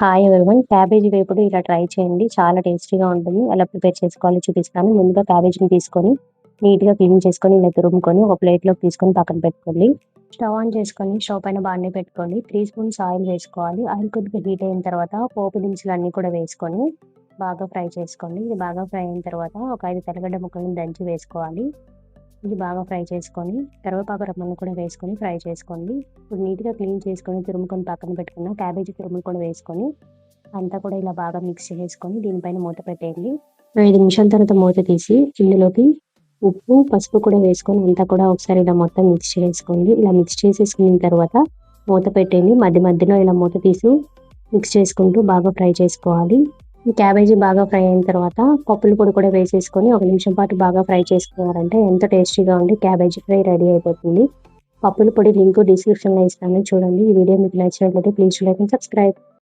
Hi everyone cabbage వేపుడు ఇలా try చేయండి. చాలా టేస్టీగా ఉంటుంది. ఎలా ప్రిపేర్ చేసుకోవాలో చూపిస్తాను. ముందుగా క్యాబేజీని తీసుకొని నీట్గా క్లీన్ చేసుకొని ఇలా తురుముకొని ఒక ప్లేట్లోకి తీసుకొని పక్కన పెట్టుకోండి. స్టవ్ ఆన్ చేసుకొని స్టవ్ పైన బాగానే పెట్టుకోండి. త్రీ స్పూన్స్ ఆయిల్ వేసుకోవాలి. ఆయిల్ కొద్దిగా హీట్ అయిన తర్వాత పోపు దినుసులు అన్నీ కూడా వేసుకొని బాగా ఫ్రై చేసుకోండి. ఇది బాగా ఫ్రై అయిన తర్వాత ఒక ఐదు తెల్లగడ్డ ముక్కలను దంచి వేసుకోవాలి. ఇది బాగా ఫ్రై చేసుకొని కరివేపాకు రమ్మని కూడా వేసుకొని ఫ్రై చేసుకోండి. ఇప్పుడు నీట్గా క్లీన్ చేసుకొని తురుముకొని పక్కన పెట్టుకున్న క్యాబేజీ తురుములు కూడా వేసుకొని అంతా కూడా ఇలా బాగా మిక్స్ చేసుకొని దీనిపైన మూత పెట్టేయండి. ఐదు నిమిషాల తర్వాత మూత తీసి ఇందులోకి ఉప్పు పసుపు కూడా వేసుకొని అంతా కూడా ఒకసారి ఇలా మొత్తం మిక్స్ చేసుకోండి. ఇలా మిక్స్ చేసేసుకున్న తర్వాత మూత పెట్టేయండి. మధ్య మధ్యలో ఇలా మూత తీసి మిక్స్ చేసుకుంటూ బాగా ఫ్రై చేసుకోవాలి. క్యాబేజీ బాగా ఫ్రై అయిన తర్వాత పప్పుల పొడి కూడా వేసేసుకొని ఒక నిమిషం పాటు బాగా ఫ్రై చేసుకున్నారంటే ఎంత టేస్టీగా ఉండి క్యాబేజీ ఫ్రై రెడీ అయిపోతుంది. పప్పుల పొడి లింక్ డిస్క్రిప్షన్లో ఇస్తాను. చూడండి ఈ వీడియో మీకు నచ్చినట్లయితే ప్లీజ్ లైక్ అండ్ సబ్స్క్రైబ్.